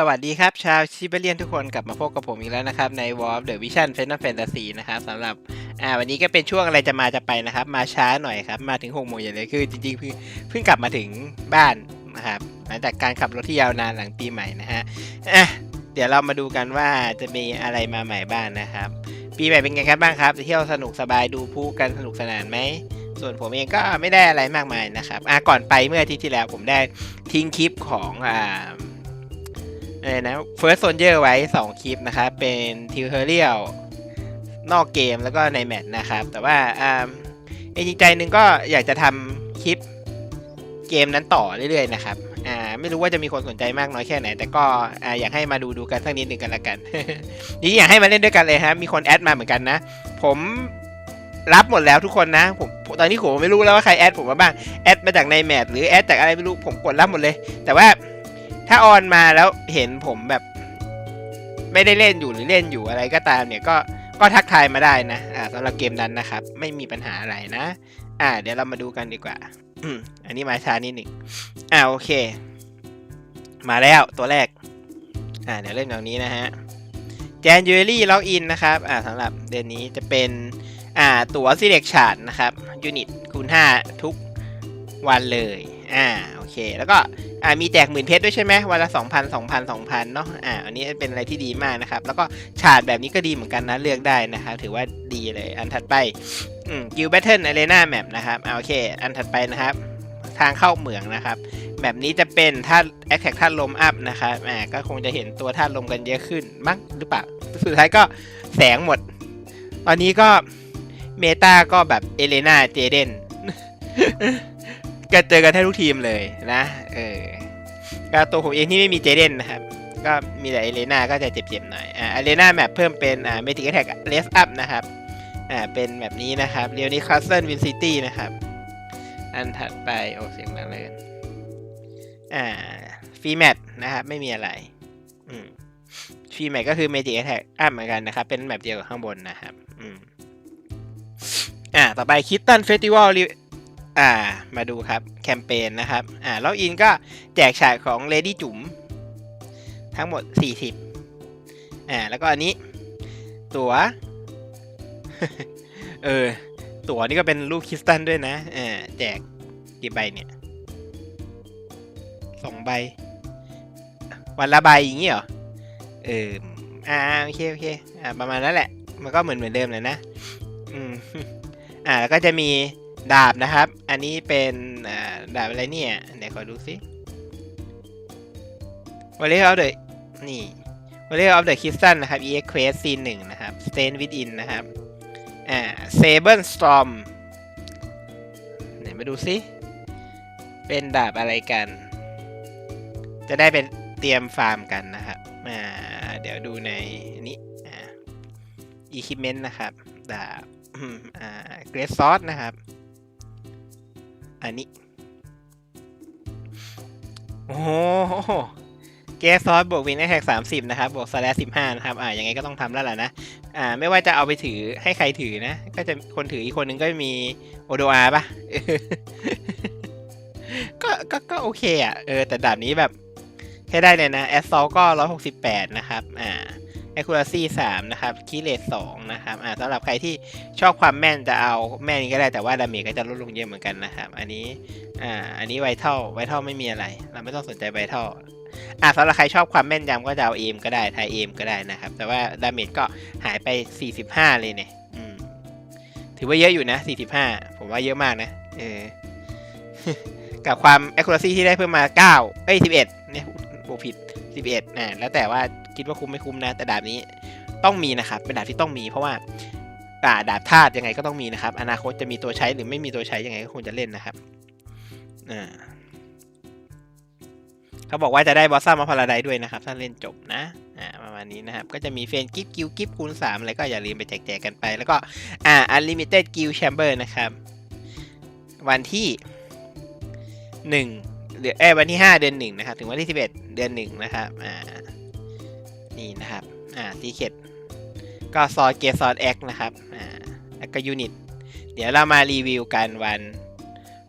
สวัสดีครับ ชาวชิเบเลียนทุกคนกลับมาพบกับผมอีกแล้วนะครับ ใน War of the Vision Final Fantasy นะครับสำหรับอ่าวันนี้ก็เป็นช่วงอะไรจะมาจะไปนะครับ มาช้าหน่อยครับ มาถึง6โมงเย็นเลยคือจริงๆเพิ่งเพิ่งกลับมาถึงบ้านนะครับหลังจากการขับรถที่ยาวนานหลังปีใหม่นะฮะอะเดี๋ยวเรามาดูกันว่าจะมีอะไรมาใหม่บ้างนะครับ ปีใหม่เป็นไงครับบ้างครับเที่ยวสนุกสบายดูพูกันสนุกสนานไหมส่วนผมเองก็ไม่ได้อะไรมากมายนะครับอะก่อนไปเมื่ออาทิตย์ที่แล้วผมได้ทิ้งคลิปของอ่า เออนะ First Soldier ไว้ 2 คลิปนะครับ เป็นทิวเทอเรียลนอกเกมแล้วก็ในแมตช์นะครับ แต่ว่าอ่าไอ้จริงใจหนึ่งก็อยากจะทำคลิปเกมนั้นต่อเรื่อยๆนะครับอ่าไม่รู้ว่าจะมีคนสนใจมากน้อยแค่ไหน แต่ก็อ่าอยากให้มาดูดูกันสักนิดหนึ่งกันละกันนี่อยากให้มาเล่นด้วยกันเลยฮะมีคนแอดมาเหมือนกันนะ ผมรับหมดแล้วทุกคนนะผมตอนนี้ผมไม่รู้แล้วว่าใครแอดผมมาบ้างแอดมาจากในแมทหรือแอดจากอะไรไม่รู้ผมกดรับหมดเลย แต่ว่า ถ้าออนมาแล้วเห็นผมแบบ ไม่ได้เล่นอยู่หรือเล่นอยู่อะไรก็ตามเนี่ยก็ก็ทักทายมาได้นะอ่าสำหรับเกมนั้นนะครับ ไม่มีปัญหาอะไรนะ อ่า เดี๋ยวเรามาดูกันดีกว่า อืมอันนี้มาช้านิดหนึ่งอ่าโอเค มาแล้วตัวแรก อ่า เดี๋ยวเล่นแบบนี้นะฮะแจนยูเอรี่ล็อกอินนะครับ อ่าสำหรับเดือนนี้จะเป็น อ่า ตั๋ว select chart นะครับยูนิตคูณ 5 ทุกวันเลย อ่าโอเค แล้วก็อ่ามีแจกหมื่นเพชรด้วยใช่ไหมวันละ2,000 2,000 2,000เนาะอ่าอันนี้เป็นอะไรที่ดีมากนะครับ แล้วก็ฉาดแบบนี้ก็ดีเหมือนกันนะเลือกได้นะครับถือว่าดีเลยอันถัดไปอืมกิลแบทเทิลอารีนาแมปนะครับอ่าโอเค อันถัดไปนะครับ ทางเข้าเหมืองนะครับแบบนี้จะเป็นธาแอคแท็กธาลมอัพนะครับอ่าก็คงจะเห็นตัวธาลมกันเยอะขึ้นมั้งหรือเปล่าสุดท้ายก็แสงหมด ตอนนี้ก็เมตาก็แบบเอเลนาเจเดน ก็เจอกันแทบทุกทีมเลยนะเออก็ตัวผมเองที่ไม่มีเจเดนนะครับ ก็มีแต่เอเลนาก็จะเจ็บๆหน่อยอ่าเอเลนาแมปเพิ่มเป็นอ่าเมติกแท็กเลสอัพนะครับอ่าเป็นแบบนี้นะครับเรียวนี้คัสเซิลวินซิตี้นะครับอันถัดไปโอ้เสียงดังเลยอ่าฟีแมทนะครับไม่มีอะไรอืมฟีแมทก็คือเมจิกแท็กอัพเหมือนกันนะครับ เป็นแบบเดียวกับข้างบนนะครับอืมอ่าต่อไปคิตตันเฟสติวัล อ่า มาดูครับ แคมเปญนะครับ อ่าล็อกอินก็แจกฉากของ Lady จุ๋มทั้งหมด 40 อ่า แล้วก็อันนี้ ตัวเออ ตั๋วนี่ก็เป็นรูปคริสตันด้วยนะ อ่า แจกกี่ใบเนี่ยสองใบ วันละใบอย่างงี้เหรอ เออ อ่า โอเค โอเค อ่า ประมาณนั้นแหละ มันก็เหมือนเหมือนเดิมเลยนะ อืม อ่า แล้วก็จะมี ดาบนะครับ อันนี้เป็นดาบอะไรเนี่ยไหนขอดูสิวอลเลย์ออฟเดอะนี่วอลเลย์ออฟเดอะคิสตันนะครับ EX Quest Scene หนึ่งนะครับ Stain Within นะครับ อ่า Sable Storm ไหนมาดูสิ เป็นดาบอะไรกัน จะได้เป็นเตรียมฟาร์มกันนะครับอ่าเดี๋ยวดูในนี้อ่า Equipment นะครับ ดาบอ่า Great Sword นะครับ อันนี้ โอ้โหเกสซอสบวกวินแท็กสามสิบนะครับ บวกสแลสิบห้านะครับ อ่ายังไงก็ต้องทำแล้วล่ะนะ อ่า ไม่ว่าจะเอาไปถือให้ใครถือนะ ก็จะคนถืออีกคนนึงก็มีโอโดอาป่ะก็ก็ ก็โอเคอะ เออ แต่ด่านนี้แบบใช้ได้เลยนะ แอสซอลก็ร้อยหกสิบแปดนะครับ อ่า accuracy 3 นะครับคีเลส2นะครับ อ่าสำหรับใครที่ชอบความแม่นจะเอาแม่นก็ได้แต่ว่าดาเมจก็จะลดลงเยอะเหมือนกันนะครับ อันนี้ อ่า อันนี้ไวเท่าไวเท่าไม่มีอะไร เราไม่ต้องสนใจไวเท่าอ่าสำหรับใครชอบความแม่นยำก็จะเอาเอมก็ได้ทายเอมก็ได้นะครับ แต่ว่าดาเมจก็หายไป 45 เลยเนี่ยอืมถือว่าเยอะอยู่นะ 45 ผมว่าเยอะมากนะ เออ กับความ accuracy ที่ได้เพิ่มมา 9 เอ้ย 11 เนี่ย บวกผิด 11อ่าแล้วแต่ว่าคิดว่าคุ้มไม่คุ้มนะ แต่ดาบนี้ต้องมีนะครับเป็นดาบที่ต้องมี เพราะว่าดาบธาตุยังไงก็ต้องมีนะครับ อนาคตจะมีตัวใช้หรือไม่มีตัวใช้ยังไงก็คงจะเล่นนะครับอ่าเขาบอกว่าจะได้บอสซัมมาพาราไดด้วยนะครับ ถ้าเล่นจบนะอ่าประมาณนี้นะครับ ก็จะมีเฟนกิฟกิลกิฟคูณ3อะไรก็อย่าลืมไปแจกแจกกันไป แล้วก็อ่า unlimited guild chamber นะครับ วันที่หนึ่ง เดือนเอ้วันที่ 5 เดือนหนึ่งนะครับ ถึงวันที่ 11 เดือนหนึ่งนะครับอ่านี่นะครับอ่าซีเคดก็ซอสเกซอสแอคนะครับอ่าแล้วก็ยูนิต เดี๋ยวเรามารีวิวกันวัน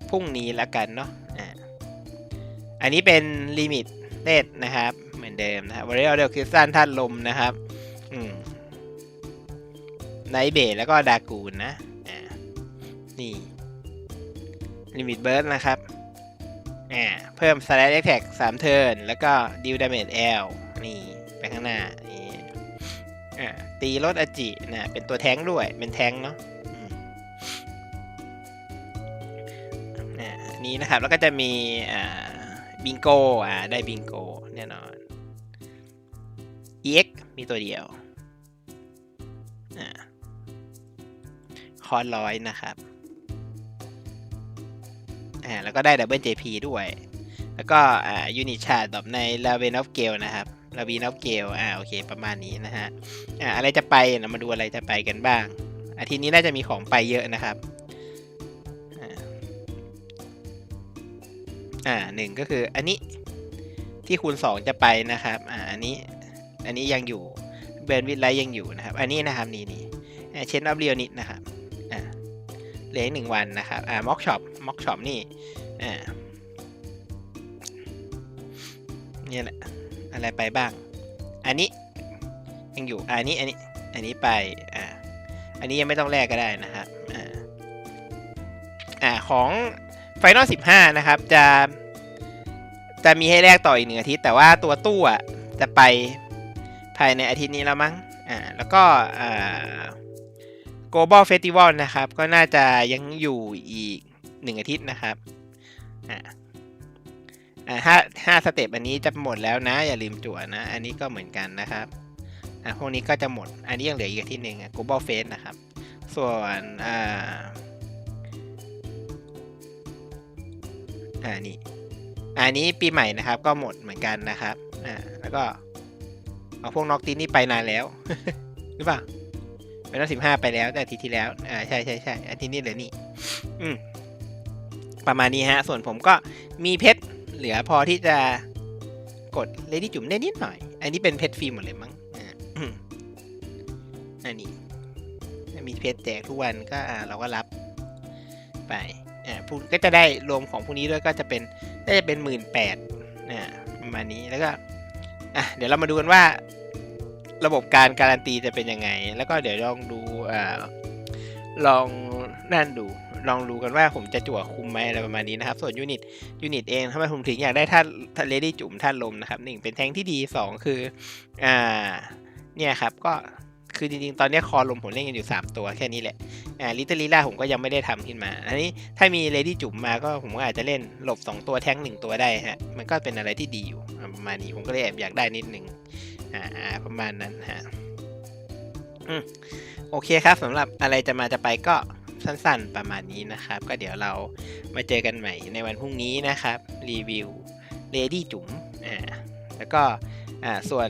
พรุ่งนี้แล้วกันเนาะอ่าอันนี้เป็นลิมิตเลทนะครับเหมือนเดิมนะครับวอริเอลเดลคริสตันท่านลมนะครับอืมไนเบทแล้วก็ดากูนนะ อ่า นี่ ลิมิตเบิร์ดนะครับ อ่าเพิ่มสไลด์แท็กสามเทิร์นแล้วก็ดิวดาเมจแอลนี่ไปข้างหน้านี่อ่าตีรถอจินะเป็นตัวแท้งด้วย เป็นแท้งเนาะนนี้นะครับ แล้วก็จะมีอ่าบิงโกอ่าได้บิงโกแน่นอน EX มีตัวเดียวอ่าคอนร้อยนะครับ อ่าแล้วก็ได้ดับเบิล JP ด้วย แล้วก็อ่ายูนิตชาร์ดแบบใน l a v e n of Gale นะครับ l a v e n of Gale อ่าโอเคประมาณนี้นะฮะอ่าอะไรจะไปเรามาดูอะไรจะไปกันบ้าง อาทิตย์นี้น่าจะมีของไปเยอะนะครับอ่าหนึ่งก็คืออันนี้ที่คูณสองจะไปนะครับอ่าอันนี้อันนี้ยังอยู่เบนวิดไลท์ยังอยู่นะครับ อันนี้นะครับนี่นี่เชนออฟเรียนิดนะครับอ่าเหลืออีกหนึ่งวันนะครับอ่าม็อกช็อป ม็อกช็อปนี่อ่านี่แหละอะไรไปบ้าง อันนี้ยังอยู่อันนี้อันนี้อันนี้ไปอ่าอันนี้ยังไม่ต้องแลกก็ได้นะครับอ่าอ่าของไฟนอลสิบห้านะครับ จะจะมีให้แลกต่ออีกหนึ่งอาทิตย์แต่ว่าตัวตู้อะจะไปภายในอาทิตย์นี้แล้วมั้งอ่าแล้วก็อ่า global festival นะครับ ก็น่าจะยังอยู่อีก หนึ่งอาทิตย์นะครับอ่าอ่าห้าห้าสเต็ปอันนี้จะหมดแล้วนะ อย่าลืมจั่วนะ อันนี้ก็เหมือนกันนะครับอ่าพวกนี้ก็จะหมด อันนี้ยังเหลืออีกอาทิตย์หนึ่งอะ global fest นะครับ ส่วนอ่าอ่านี่อันนี้ปีใหม่นะครับ ก็หมดเหมือนกันนะครับอ่าแล้วก็เอาพวกน็อกตีนี่ไปนานแล้วหรือเปล่าไปนอกสิบห้าไปแล้วแต่อาทิตย์ที่แล้ว อ่าใช่ใช่ใช่อาทิตย์นี้เหลือนี่ อืม ประมาณนี้ฮะ ส่วนผมก็มีเพชรเหลือพอที่จะกดเลดี้จุ่มได้นิดหน่อย อันนี้เป็นเพชรฟรีหมดเลยมั้งอันนี้มีเพชรแจกทุกวันก็เราก็รับไปอ่าพวกก็จะได้รวมของพวกนี้ด้วยก็จะเป็นน่าจะเป็นหมื่นแปดอ่ประมาณนี้แล้วก็อะเดี๋ยวเรามาดูกันว่า ระบบการการันตีจะเป็นยังไง แล้วก็เดี๋ยวลองดูอ่าลองนั่นดู ลองดูกันว่าผมจะจั่วคุมไหมอะไรประมาณนี้นะครับ ส่วนยูนิตยูนิตเองทำไมผมถึงอยากได้ท่าท่าเลดี้จุ่มท่านลมนะครับหนึ่งเป็นแทงที่ดีสองคืออ่าเนี่ยครับก็คือจริงๆ ตอนนี้คอลมผมเล่นกันอยู่ 3 ตัวแค่นี้แหละ อ่าลิตเติ้ลลีล่าผมก็ยังไม่ได้ทำขึ้นมา อันนี้ถ้ามีเลดี้จุ่มมาก็ผมก็อาจจะเล่นหลบ 2 ตัวแทงหนึ่งตัวได้ฮะ มันก็เป็นอะไรที่ดีอยู่ประมาณนี้ผมก็เลยแอบอยากได้นิดนึงอ่าอ่าประมาณนั้นฮะ อืมโอเคครับสำหรับอะไรจะมาจะไปก็ สั้นๆประมาณนี้นะครับ ก็เดี๋ยวเรามาเจอกันใหม่ในวันพรุ่งนี้นะครับ รีวิวเลดี้จุ๋มอ่าแล้วก็อ่าส่วน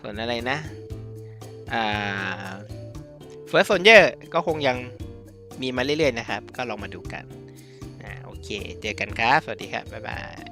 ส่วนอะไรนะอ่าเฟิร์สโซนเยอร์ก็คงยังมีมาเรื่อยๆนะครับ ก็ลองมาดูกันอ่าโอเค เจอกันครับ สวัสดีครับ บ๊ายบาย